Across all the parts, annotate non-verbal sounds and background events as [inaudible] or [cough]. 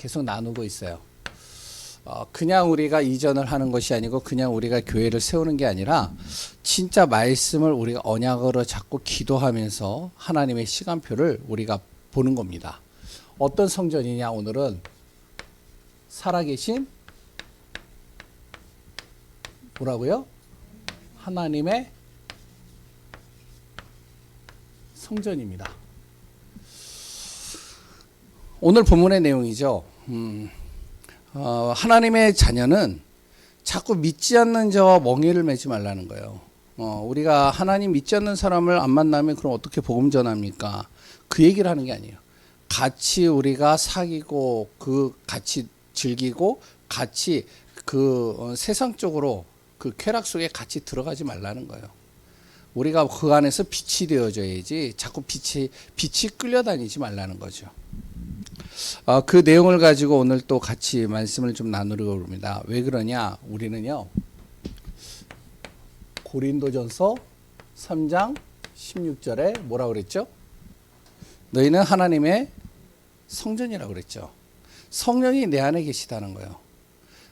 계속 나누고 있어요. 어, 그냥 우리가 이전을 하는 것이 아니고 그냥 우리가 교회를 세우는 게 아니라 진짜 말씀을 우리가 언약으로 잡고 기도하면서 하나님의 시간표를 우리가 보는 겁니다. 어떤 성전이냐 오늘은 살아계신 뭐라고요? 하나님의 성전입니다. 오늘 본문의 내용이죠. 음, 어, 하나님의 자녀는 자꾸 믿지 않는 자와 멍해를 매지 말라는 거예요. 어, 우리가 하나님 믿지 않는 사람을 안 만나면 그럼 어떻게 복음 전합니까? 그 얘기를 하는 게 아니에요. 같이 우리가 사귀고 그 같이 즐기고 같이 그 어, 세상 쪽으로 그 쾌락 속에 같이 들어가지 말라는 거예요. 우리가 그 안에서 빛이 되어져야지 자꾸 빛이 빛이 끌려다니지 말라는 거죠. 어, 그 내용을 가지고 오늘 또 같이 말씀을 좀 나누려고 합니다. 왜 그러냐? 우리는요. 고린도전서 3장 16절에 뭐라 그랬죠? 너희는 하나님의 성전이라고 그랬죠. 성령이 내 안에 계시다는 거예요.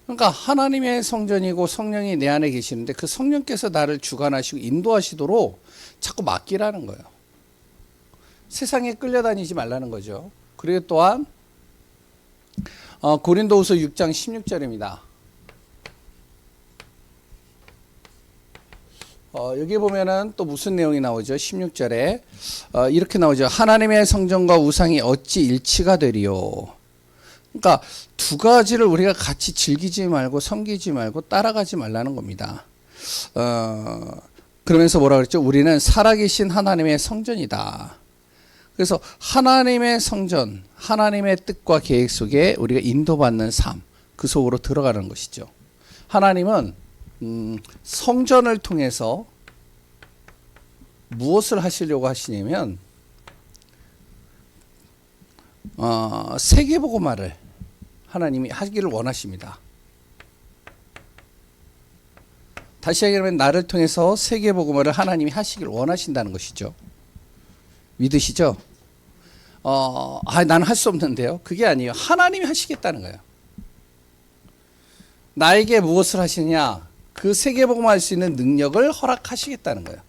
그러니까 하나님의 성전이고 성령이 내 안에 계시는데 그 성령께서 나를 주관하시고 인도하시도록 자꾸 맡기라는 거예요. 세상에 끌려다니지 말라는 거죠. 그리고 또한 어, 고린도후서 6장 16절입니다. 어, 여기 보면은 또 무슨 내용이 나오죠? 16절에 어, 이렇게 나오죠. 하나님의 성전과 우상이 어찌 일치가 되리요. 그러니까 두 가지를 우리가 같이 즐기지 말고 섬기지 말고 따라가지 말라는 겁니다. 어, 그러면서 뭐라 그랬죠? 우리는 살아계신 하나님의 성전이다. 그래서 하나님의 성전, 하나님의 뜻과 계획 속에 우리가 인도받는 삶, 그 속으로 들어가는 것이죠. 하나님은 음, 성전을 통해서 무엇을 하시려고 하시냐면 어, 세계복음화를 하나님이 하기를 원하십니다. 다시 얘기하면 나를 통해서 세계복음화를 하나님이 하시길 원하신다는 것이죠. 믿으시죠? 어, 아, 나는 할 수 없는데요. 그게 아니에요. 하나님이 하시겠다는 거예요. 나에게 무엇을 하시냐? 그 세계복음화 할수 있는 능력을 허락하시겠다는 거예요.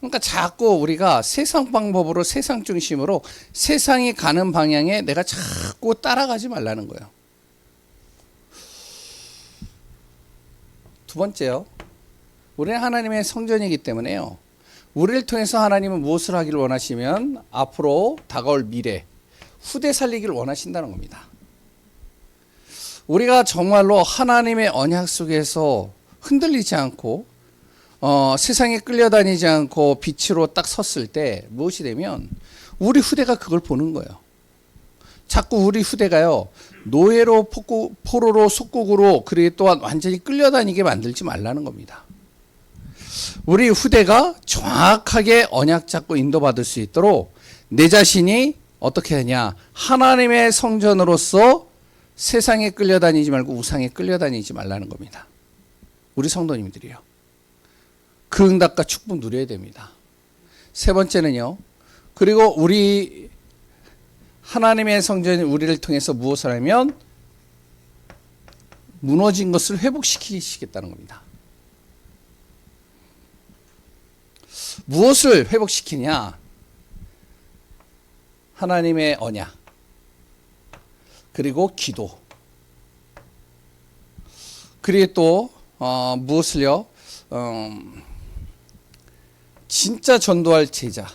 그러니까 자꾸 우리가 세상 방법으로 세상 중심으로 세상이 가는 방향에 내가 자꾸 따라가지 말라는 거예요. 두 번째요. 우리는 하나님의 성전이기 때문에요. 우리를 통해서 하나님은 무엇을 하기를 원하시면 앞으로 다가올 미래, 후대 살리기를 원하신다는 겁니다. 우리가 정말로 하나님의 언약 속에서 흔들리지 않고 어, 세상에 끌려다니지 않고 빛으로 딱 섰을 때 무엇이 되면 우리 후대가 그걸 보는 거예요. 자꾸 우리 후대가요 노예로 포로로 속국으로 그리고 또한 완전히 끌려다니게 만들지 말라는 겁니다. 우리 후대가 정확하게 언약 잡고 인도받을 수 있도록 내 자신이 어떻게 하냐 하나님의 성전으로서 세상에 끌려다니지 말고 우상에 끌려다니지 말라는 겁니다. 우리 성도님들이요. 그 응답과 축복 누려야 됩니다. 세 번째는요. 그리고 우리 하나님의 성전이 우리를 통해서 무엇을 하면 무너진 것을 회복시키시겠다는 겁니다. 무엇을 회복시키냐? 하나님의 언약. 그리고 기도. 그리고 또 어, 무엇을요? 어, 진짜 전도할 제자.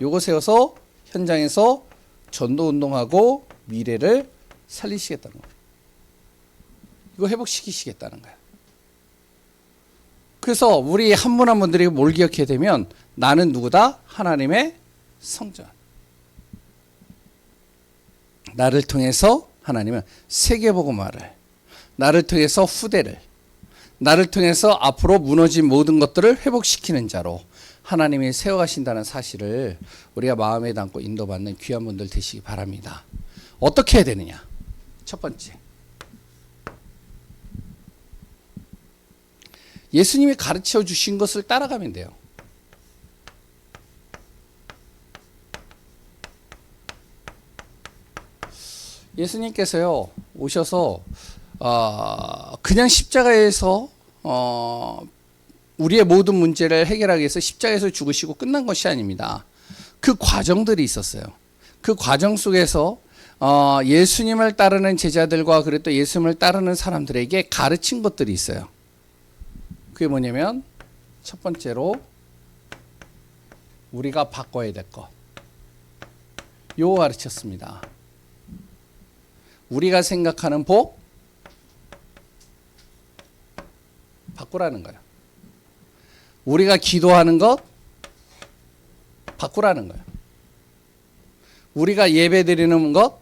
요거 세워서 현장에서 전도 운동하고 미래를 살리시겠다는 거예요. 이거 회복시키시겠다는 거예요. 그래서 우리 한 분 한 분들이 뭘 기억해야 되면 나는 누구다? 하나님의 성전. 나를 통해서 하나님은 세계복음화를 나를 통해서 후대를 나를 통해서 앞으로 무너진 모든 것들을 회복시키는 자로 하나님이 세워가신다는 사실을 우리가 마음에 담고 인도받는 귀한 분들 되시기 바랍니다. 어떻게 해야 되느냐? 첫 번째. 예수님이 가르쳐 주신 것을 따라가면 돼요. 예수님께서요 오셔서 어, 그냥 십자가에서 어, 우리의 모든 문제를 해결하기 위해서 십자가에서 죽으시고 끝난 것이 아닙니다. 그 과정들이 있었어요. 그 과정 속에서 어, 예수님을 따르는 제자들과 그리고 또 예수님을 따르는 사람들에게 가르친 것들이 있어요. 그게 뭐냐면 첫 번째로 우리가 바꿔야 될 것. 요 가르쳤습니다. 우리가 생각하는 복 바꾸라는 거예요. 우리가 기도하는 것 바꾸라는 거예요. 우리가 예배 드리는 것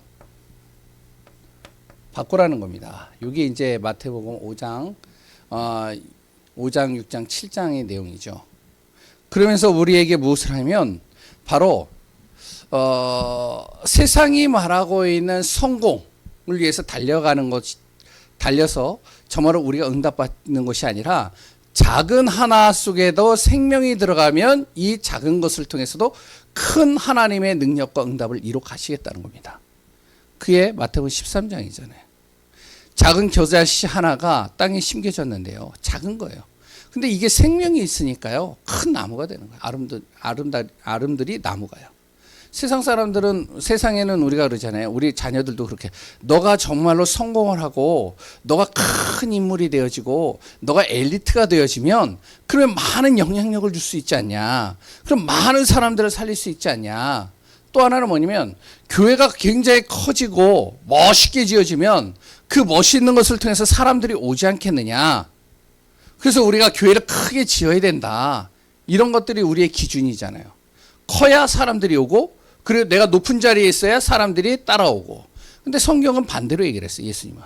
바꾸라는 겁니다. 이게 이제 마태복음 5장 어, 5장, 6장, 7장의 내용이죠. 그러면서 우리에게 무엇을 하면 바로 어, 세상이 말하고 있는 성공을 위해서 달려가는 것, 달려서 정말로 우리가 응답받는 것이 아니라 작은 하나 속에도 생명이 들어가면 이 작은 것을 통해서도 큰 하나님의 능력과 응답을 이룩 가시겠다는 겁니다. 그게 마태복음 13장이잖아요. 작은 겨자씨 하나가 땅에 심겨졌는데요. 작은 거예요. 근데 이게 생명이 있으니까요. 큰 나무가 되는 거예요. 아름들, 아름다, 아름들이 나무가요. 세상 사람들은 세상에는 우리가 그러잖아요. 우리 자녀들도 그렇게 너가 정말로 성공을 하고 너가 큰 인물이 되어지고 너가 엘리트가 되어지면 그러면 많은 영향력을 줄 수 있지 않냐. 그럼 많은 사람들을 살릴 수 있지 않냐. 또 하나는 뭐냐면 교회가 굉장히 커지고 멋있게 지어지면 그 멋있는 것을 통해서 사람들이 오지 않겠느냐. 그래서 우리가 교회를 크게 지어야 된다. 이런 것들이 우리의 기준이잖아요. 커야 사람들이 오고 그리고 내가 높은 자리에 있어야 사람들이 따라오고. 근데 성경은 반대로 얘기를 했어요. 예수님은.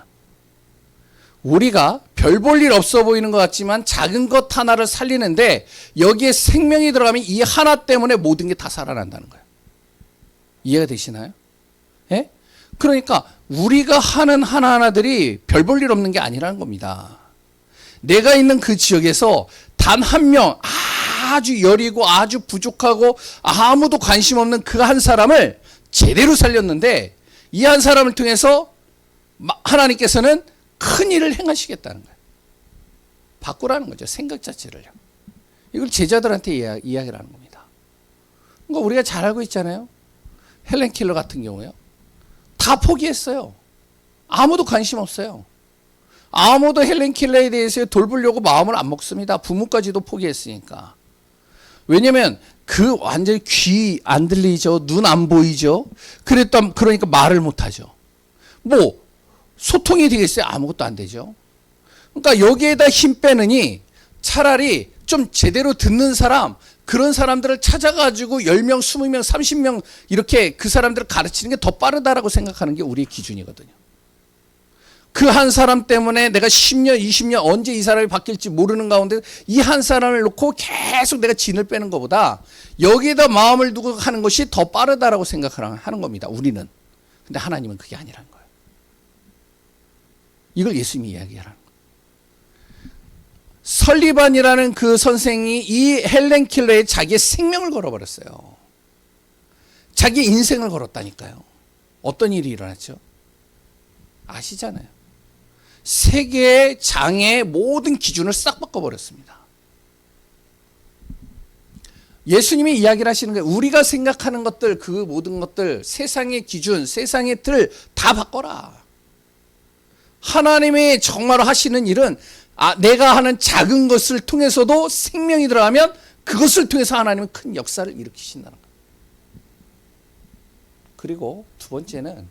우리가 별 볼 일 없어 보이는 것 같지만 작은 것 하나를 살리는데 여기에 생명이 들어가면 이 하나 때문에 모든 게 다 살아난다는 거예요. 이해가 되시나요? 예? 그러니까 우리가 하는 하나하나들이 별 볼 일 없는 게 아니라는 겁니다. 내가 있는 그 지역에서 단 한 명 아주 여리고 아주 부족하고 아무도 관심 없는 그 한 사람을 제대로 살렸는데 이 한 사람을 통해서 하나님께서는 큰 일을 행하시겠다는 거예요. 바꾸라는 거죠. 생각 자체를요. 이걸 제자들한테 이야, 이야기를 하는 겁니다. 그러니까 우리가 잘 알고 있잖아요. 헬렌 킬러 같은 경우요. 다 포기했어요. 아무도 관심 없어요. 아무도 헬렌 킬러에 대해서 돌보려고 마음을 안 먹습니다. 부모까지도 포기했으니까. 왜냐면 그 완전히 귀 안 들리죠. 눈 안 보이죠. 그랬던 그러니까 말을 못 하죠. 뭐 소통이 되겠어요? 아무것도 안 되죠. 그러니까 여기에다 힘 빼느니 차라리 좀 제대로 듣는 사람 그런 사람들을 찾아가지고 10명, 20명, 30명 이렇게 그 사람들을 가르치는 게 더 빠르다라고 생각하는 게 우리의 기준이거든요. 그 한 사람 때문에 내가 10년, 20년 언제 이 사람이 바뀔지 모르는 가운데 이 한 사람을 놓고 계속 내가 진을 빼는 것보다 여기에다 마음을 두고 하는 것이 더 빠르다라고 생각하는 겁니다. 우리는. 근데 하나님은 그게 아니라는 거예요. 이걸 예수님이 이야기하라는 거예요. 설리반이라는 그 선생이 이 헬렌 킬러에 자기의 생명을 걸어버렸어요. 자기 인생을 걸었다니까요. 어떤 일이 일어났죠? 아시잖아요. 세계의 장의 모든 기준을 싹 바꿔버렸습니다. 예수님이 이야기를 하시는 거예요. 우리가 생각하는 것들, 그 모든 것들, 세상의 기준, 세상의 틀 다 바꿔라. 하나님이 정말로 하시는 일은 아, 내가 하는 작은 것을 통해서도 생명이 들어가면 그것을 통해서 하나님은 큰 역사를 일으키신다는 거예요. 그리고 두 번째는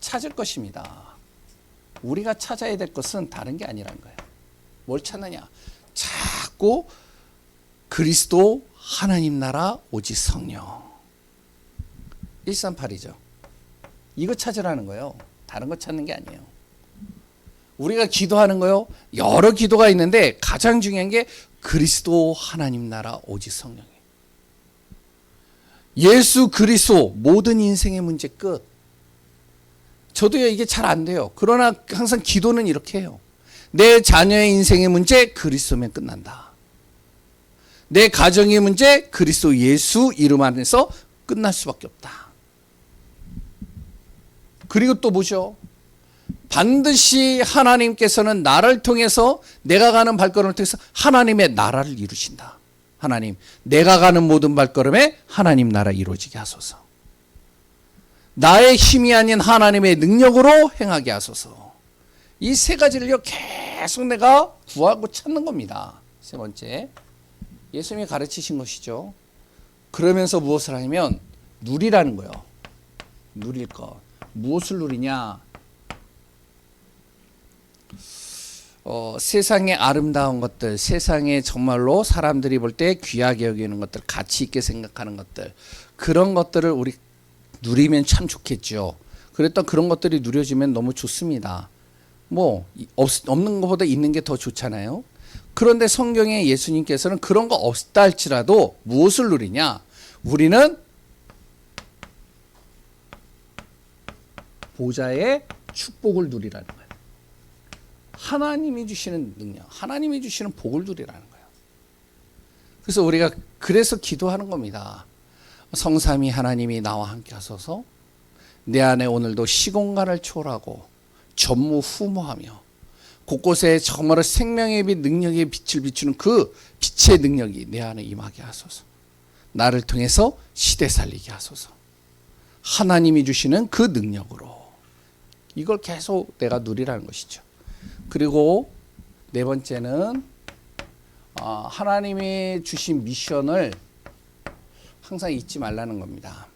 찾을 것입니다. 우리가 찾아야 될 것은 다른 게 아니란 거예요. 뭘 찾느냐? 자꾸 그리스도 하나님 나라 오직 성령. 138이죠. 이거 찾으라는 거예요. 다른 거 찾는 게 아니에요. 우리가 기도하는 거요. 여러 기도가 있는데 가장 중요한 게 그리스도 하나님 나라 오직 성령이에요. 예수 그리스도 모든 인생의 문제 끝. 저도요 이게 잘 안 돼요. 그러나 항상 기도는 이렇게 해요. 내 자녀의 인생의 문제 그리스도면 끝난다. 내 가정의 문제 그리스도 예수 이름 안에서 끝날 수밖에 없다. 그리고 또 보죠. 반드시 하나님께서는 나를 통해서 내가 가는 발걸음을 통해서 하나님의 나라를 이루신다. 하나님, 내가 가는 모든 발걸음에 하나님 나라 이루어지게 하소서. 나의 힘이 아닌 하나님의 능력으로 행하게 하소서. 이 세 가지를요, 계속 내가 구하고 찾는 겁니다. 세 번째. 예수님이 가르치신 것이죠. 그러면서 무엇을 하냐면, 누리라는 거예요. 누릴 것. 무엇을 누리냐? 어, 세상의 아름다운 것들, 세상에 정말로 사람들이 볼 때 귀하게 여기는 것들, 가치 있게 생각하는 것들, 그런 것들을 우리 누리면 참 좋겠죠. 그랬던 그런 것들이 누려지면 너무 좋습니다. 뭐 없, 없는 것보다 있는 게 더 좋잖아요. 그런데 성경에 예수님께서는 그런 거 없다 할지라도 무엇을 누리냐? 우리는 보좌의 축복을 누리라는 거예요. 하나님이 주시는 능력, 하나님이 주시는 복을 누리라는 거예요. 그래서 우리가 그래서 기도하는 겁니다. 성삼이 하나님이 나와 함께 하소서 내 안에 오늘도 시공간을 초월하고 전무후무하며 곳곳에 정말 생명의 빛, 능력의 빛을 비추는 그 빛의 능력이 내 안에 임하게 하소서. 나를 통해서 시대 살리게 하소서. 하나님이 주시는 그 능력으로 이걸 계속 내가 누리라는 것이죠. 그리고 네 번째는 어, 하나님이 주신 미션을 항상 잊지 말라는 겁니다.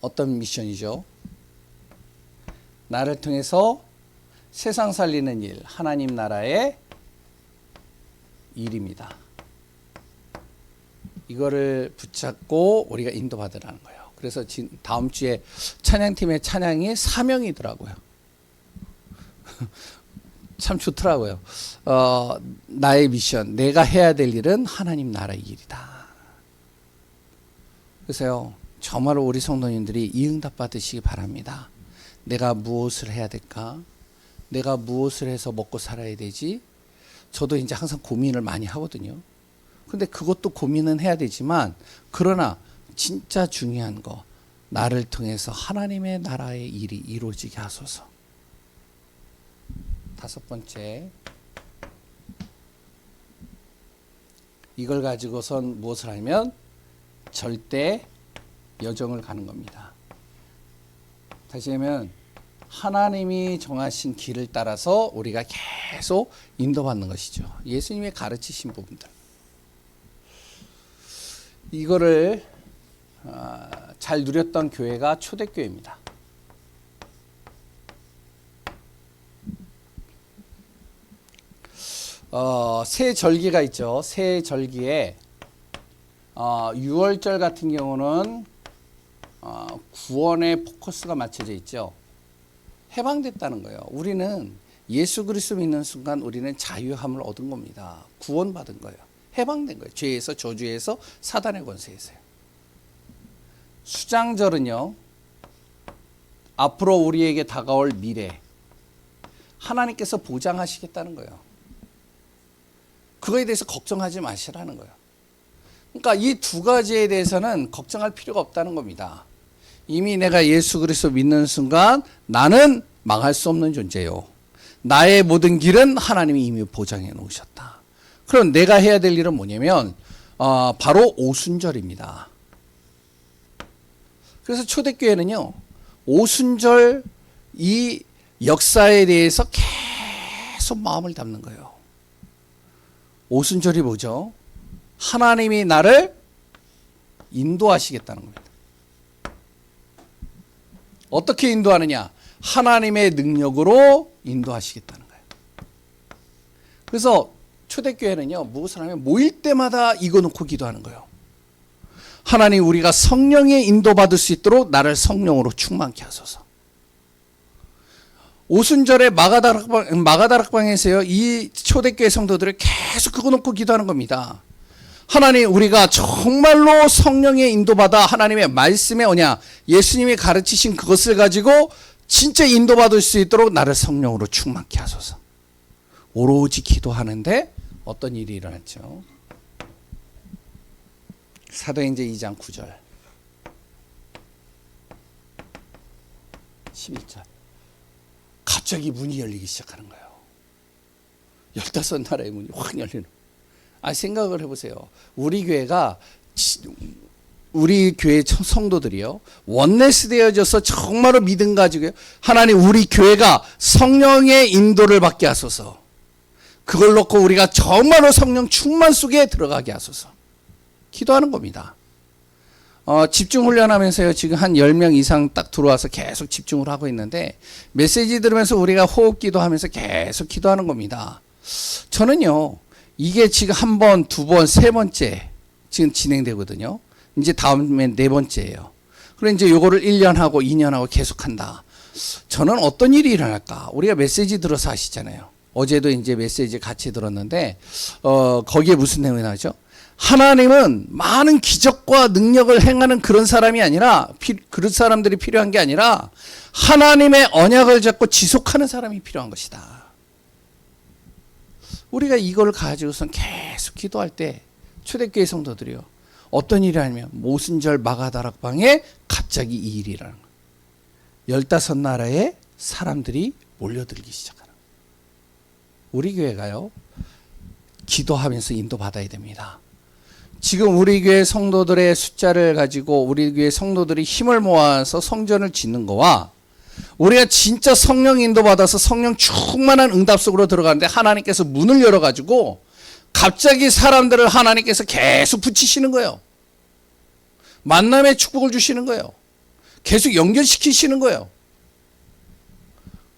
어떤 미션이죠? 나를 통해서 세상 살리는 일, 하나님 나라의 일입니다. 이거를 붙잡고 우리가 인도받으라는 거예요. 그래서 다음 주에 찬양팀의 찬양이 사명이더라고요. [laughs] 참 좋더라고요. 어, 나의 미션, 내가 해야 될 일은 하나님 나라의 일이다. 그래서요, 정말로 우리 성도님들이 이 응답 받으시기 바랍니다. 내가 무엇을 해야 될까? 내가 무엇을 해서 먹고 살아야 되지? 저도 이제 항상 고민을 많이 하거든요. 근데 그것도 고민은 해야 되지만, 그러나 진짜 중요한 거, 나를 통해서 하나님의 나라의 일이 이루어지게 하소서. 다섯 번째 이걸 가지고선 무엇을 하면 절대 여정을 가는 겁니다. 다시 하면 하나님이 정하신 길을 따라서 우리가 계속 인도받는 것이죠. 예수님이 가르치신 부분들. 이거를 어, 잘 누렸던 교회가 초대교회입니다. 어, 새 절기가 있죠. 새 절기에 어, 6월절 같은 경우는 어, 구원의 포커스가 맞춰져 있죠. 해방됐다는 거예요. 우리는 예수 그리스도 믿는 순간 우리는 자유함을 얻은 겁니다. 구원받은 거예요. 해방된 거예요. 죄에서 저주에서 사단의 권세에서요. 수장절은요. 앞으로 우리에게 다가올 미래 하나님께서 보장하시겠다는 거예요. 그거에 대해서 걱정하지 마시라는 거예요. 그러니까 이 두 가지에 대해서는 걱정할 필요가 없다는 겁니다. 이미 내가 예수 그리스도 믿는 순간 나는 망할 수 없는 존재요. 나의 모든 길은 하나님이 이미 보장해 놓으셨다. 그럼 내가 해야 될 일은 뭐냐면 어, 바로 오순절입니다. 그래서 초대교회는요 오순절 이 역사에 대해서 계속 마음을 담는 거예요. 오순절이 뭐죠? 하나님이 나를 인도하시겠다는 겁니다. 어떻게 인도하느냐? 하나님의 능력으로 인도하시겠다는 거예요. 그래서 초대교회는요, 무엇을 하면 모일 때마다 이거 놓고 기도하는 거예요. 하나님 우리가 성령의 인도받을 수 있도록 나를 성령으로 충만케 하소서. 오순절에 마가다락방, 마가다락방에서요, 이 초대교회 성도들을 계속 그거 놓고 기도하는 겁니다. 하나님, 우리가 정말로 성령의 인도받아 하나님의 말씀에 오냐, 예수님이 가르치신 그것을 가지고 진짜 인도받을 수 있도록 나를 성령으로 충만케 하소서. 오로지 기도하는데 어떤 일이 일어났죠? 사도행전 2장 9절. 11절. 갑자기 문이 열리기 시작하는 거예요. 열다섯 나라의 문이 확 열리는. 아 생각을 해보세요. 우리 교회가 지- 우리 교회 청- 성도들이요 원내스 되어져서 정말로 믿음 가지고요 하나님 우리 교회가 성령의 인도를 받게 하소서. 그걸 놓고 우리가 정말로 성령 충만 속에 들어가게 하소서. 기도하는 겁니다. 어, 집중 훈련하면서요. 지금 한 10명 이상 딱 들어와서 계속 집중을 하고 있는데 메시지 들으면서 우리가 호흡 기도하면서 계속 기도하는 겁니다. 저는요. 이게 지금 한 번, 두 번, 세 번째 지금 진행되거든요. 이제 다음에 네 번째예요. 그래 이제 요거를 1년 하고 2년 하고 계속 한다. 저는 어떤 일이 일어날까? 우리가 메시지 들어서 하시잖아요. 어제도 이제 메시지 같이 들었는데 어 거기에 무슨 내용이 나오죠? 하나님은 많은 기적과 능력을 행하는 그런 사람이 아니라 피, 그런 사람들이 필요한 게 아니라 하나님의 언약을 잡고 지속하는 사람이 필요한 것이다. 우리가 이걸 가지고선 계속 기도할 때 초대교회 성도들이요. 어떤 일이 아니면 모순절 마가다락방에 갑자기 이 일이 일어나는 거예요. 열다섯 나라의 사람들이 몰려들기 시작하는 거예요. 우리 교회가요. 기도하면서 인도받아야 됩니다. 지금 우리 교회 성도들의 숫자를 가지고 우리 교회 성도들이 힘을 모아서 성전을 짓는 거와 우리가 진짜 성령 인도 받아서 성령 충만한 응답 속으로 들어가는데 하나님께서 문을 열어 가지고 갑자기 사람들을 하나님께서 계속 붙이시는 거예요. 만남의 축복을 주시는 거예요. 계속 연결시키시는 거예요.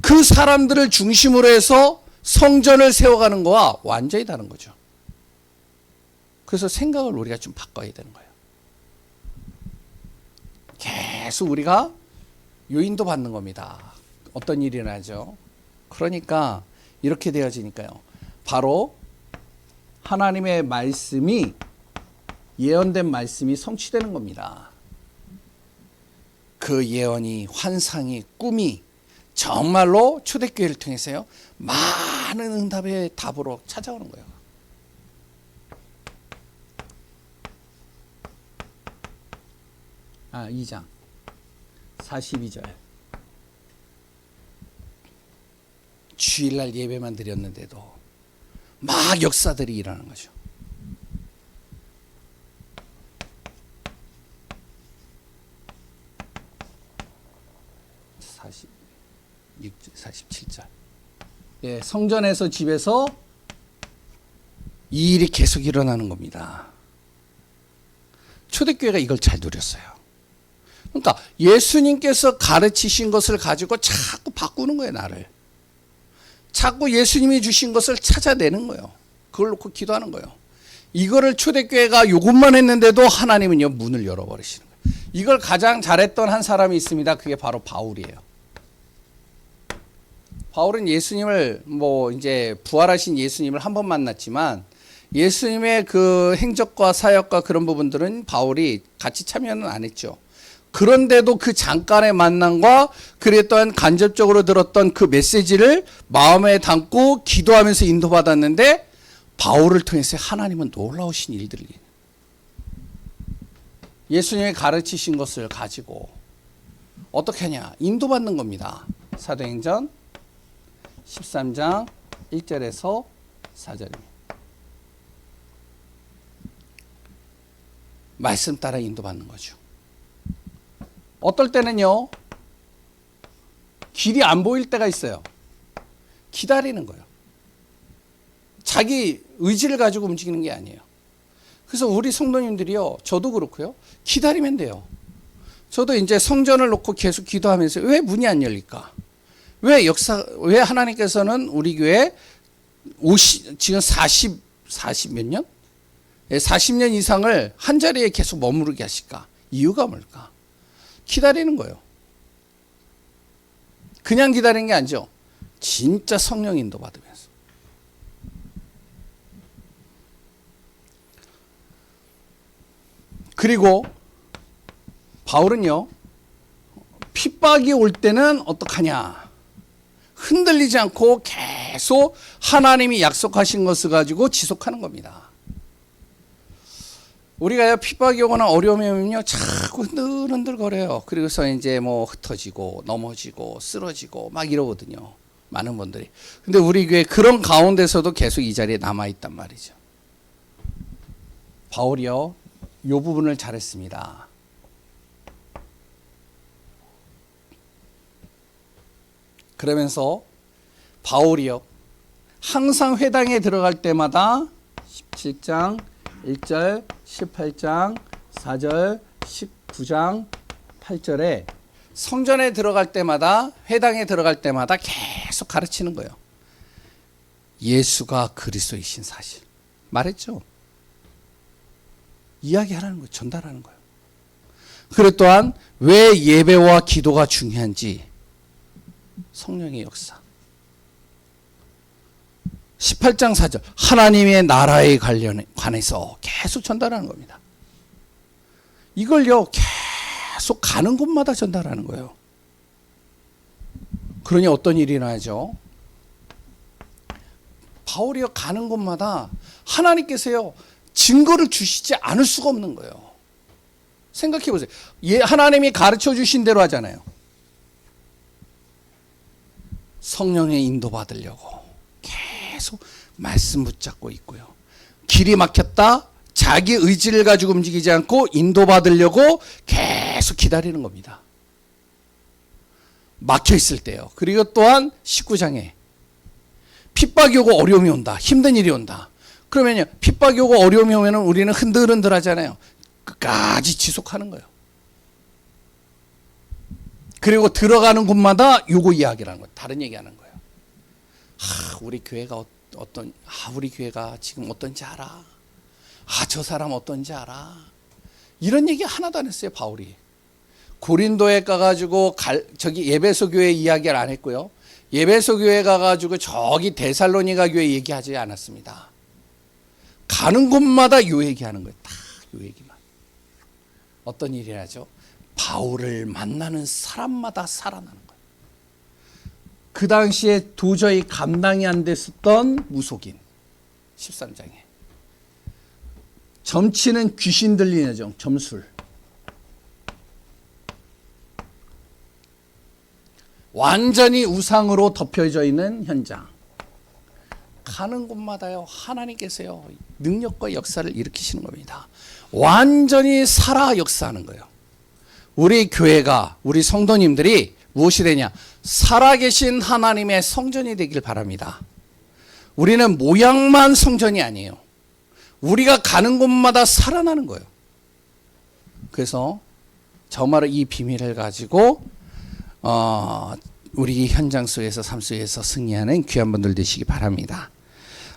그 사람들을 중심으로 해서 성전을 세워가는 거와 완전히 다른 거죠. 그래서 생각을 우리가 좀 바꿔야 되는 거예요. 계속 우리가 요인도 받는 겁니다. 어떤 일이 나죠? 그러니까 이렇게 되어지니까요. 바로 하나님의 말씀이 예언된 말씀이 성취되는 겁니다. 그 예언이 환상이 꿈이 정말로 초대교회를 통해서요 많은 응답의 답으로 찾아오는 거예요. 아, 2장 42절. 주일날 예배만 드렸는데도 막 역사들이 일어나는 거죠. 사십 47절. 예, 성전에서 집에서 이 일이 계속 일어나는 겁니다. 초대교회가 이걸 잘 누렸어요. 그러니까 예수님께서 가르치신 것을 가지고 자꾸 바꾸는 거예요, 나를. 자꾸 예수님이 주신 것을 찾아내는 거예요. 그걸 놓고 기도하는 거예요. 이거를 초대교회가 요것만 했는데도 하나님은요, 문을 열어버리시는 거예요. 이걸 가장 잘했던 한 사람이 있습니다. 그게 바로 바울이에요. 바울은 예수님을 뭐 이제 부활하신 예수님을 한 번 만났지만 예수님의 그 행적과 사역과 그런 부분들은 바울이 같이 참여는 안 했죠. 그런데도 그 잠깐의 만남과 그랬던 간접적으로 들었던 그 메시지를 마음에 담고 기도하면서 인도받았는데 바울을 통해서 하나님은 놀라우신 일들을 예수님이 가르치신 것을 가지고 어떻게 하냐 인도받는 겁니다. 사도행전 13장 1절에서 4절입니다. 말씀 따라 인도받는 거죠. 어떨 때는요, 길이 안 보일 때가 있어요. 기다리는 거예요. 자기 의지를 가지고 움직이는 게 아니에요. 그래서 우리 성도님들이요, 저도 그렇고요, 기다리면 돼요. 저도 이제 성전을 놓고 계속 기도하면서 왜 문이 안 열릴까? 왜 역사, 왜 하나님께서는 우리 교회 50, 지금 40, 40 몇 년? 40년 이상을 한 자리에 계속 머무르게 하실까? 이유가 뭘까? 기다리는 거예요. 그냥 기다리는 게 아니죠. 진짜 성령 인도 받으면서. 그리고 바울은요, 핍박이 올 때는 어떡하냐? 흔들리지 않고 계속 하나님이 약속하신 것을 가지고 지속하는 겁니다. 우리가 핍박이 오거나 어려움이 오면요 자꾸 흔들흔들 거려요. 그리고서 이제 뭐 흩어지고 넘어지고 쓰러지고 막 이러거든요. 많은 분들이. 근데 우리 교회 그런 가운데서도 계속 이 자리에 남아 있단 말이죠. 바울이요 요 부분을 잘했습니다. 그러면서 바울이요 항상 회당에 들어갈 때마다 17장 1절 18장 4절 19장 8절에 성전에 들어갈 때마다 회당에 들어갈 때마다 계속 가르치는 거예요. 예수가 그리스도이신 사실 말했죠. 이야기하라는 거예요. 전달하는 거예요. 그리고 또한 왜 예배와 기도가 중요한지 성령의 역사. 18장 4절 하나님의 나라에 관해서 계속 전달하는 겁니다. 이걸요 계속 가는 곳마다 전달하는 거예요. 그러니 어떤 일이 나죠? 바울이요 가는 곳마다 하나님께서요 증거를 주시지 않을 수가 없는 거예요. 생각해 보세요. 예, 하나님이 가르쳐 주신 대로 하잖아요. 성령의 인도 받으려고 계속 말씀 붙잡고 있고요. 길이 막혔다. 자기 의지를 가지고 움직이지 않고 인도 받으려고 계속 기다리는 겁니다. 막혀 있을 때요. 그리고 또한 19장에 핍박이 오고 어려움이 온다. 힘든 일이 온다. 그러면요. 핍박이 오고 어려움이 오면 우리는 흔들흔들 하잖아요. 끝까지 지속하는 거예요. 그리고 들어가는 곳마다 요거 이야기라는 거예요. 다른 얘기하는 거예요. 아, 우리 교회가 어, 어떤 아, 우리 교회가 지금 어떤지 알아. 아, 저 사람 어떤지 알아. 이런 얘기 하나도 안 했어요, 바울이. 고린도에 가가지고 갈, 저기 예배소 교회 이야기를 안 했고요. 예배소 교회 가가지고 저기 데살로니가 교회 얘기하지 않았습니다. 가는 곳마다 요 얘기하는 거예요. 다 요 얘기만. 어떤 일이라죠? 바울을 만나는 사람마다 살아나는. 그 당시에 도저히 감당이 안 됐었던 무속인 13장에 점치는 귀신 들리는 정 점술 완전히 우상으로 덮여져 있는 현장 가는 곳마다요 하나님께서요 능력과 역사를 일으키시는 겁니다. 완전히 살아 역사하는 거예요. 우리 교회가 우리 성도님들이 무엇이 되냐? 살아계신 하나님의 성전이 되길 바랍니다. 우리는 모양만 성전이 아니에요. 우리가 가는 곳마다 살아나는 거예요. 그래서 정말 이 비밀을 가지고 어, 우리 현장 속에서 삶 속에서 승리하는 귀한 분들 되시기 바랍니다.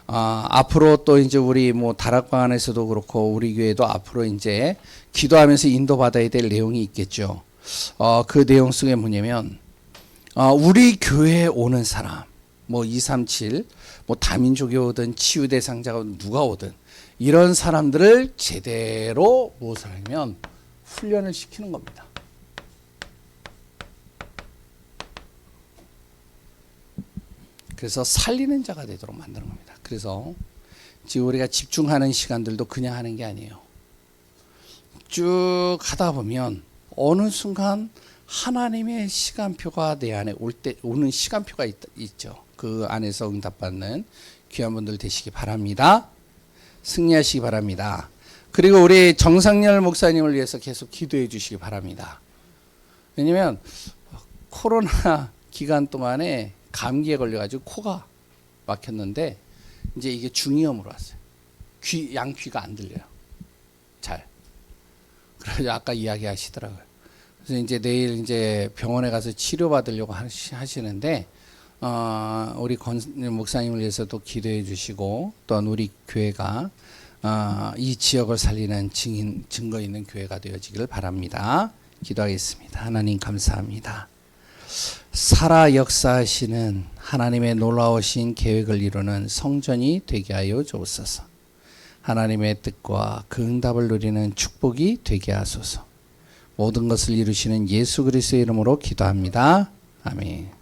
어, 앞으로 또 이제 우리 뭐 다락방 안에서도 그렇고 우리 교회도 앞으로 이제 기도하면서 인도받아야 될 내용이 있겠죠. 어, 그 내용 속에 뭐냐면 어, 우리 교회에 오는 사람 뭐 237, 뭐 다민족이 오든 치유 대상자가 누가 오든 이런 사람들을 제대로 무엇을 하면 훈련을 시키는 겁니다. 그래서 살리는 자가 되도록 만드는 겁니다. 그래서 지금 우리가 집중하는 시간들도 그냥 하는 게 아니에요. 쭉 하다 보면 어느 순간 하나님의 시간표가 내 안에 올 때 오는 시간표가 있, 있죠. 그 안에서 응답받는 귀한 분들 되시기 바랍니다. 승리하시기 바랍니다. 그리고 우리 정상열 목사님을 위해서 계속 기도해 주시기 바랍니다. 왜냐면 코로나 기간 동안에 감기에 걸려가지고 코가 막혔는데 이제 이게 중이염으로 왔어요. 귀 양귀가 안 들려요. 잘. 그래서 아까 이야기하시더라고요. 그래서 이제 내일 이제 병원에 가서 치료 받으려고 하시는데 어, 우리 권 목사님을 위해서도 기도해 주시고 또한 우리 교회가 어, 이 지역을 살리는 증인 증거 있는 교회가 되어지기를 바랍니다. 기도하겠습니다. 하나님 감사합니다. 살아 역사하시는 하나님의 놀라우신 계획을 이루는 성전이 되게 하여 주옵소서. 하나님의 뜻과 그 응답을 누리는 축복이 되게 하소서. 모든 것을 이루시는 예수 그리스도의 이름으로 기도합니다. 아멘.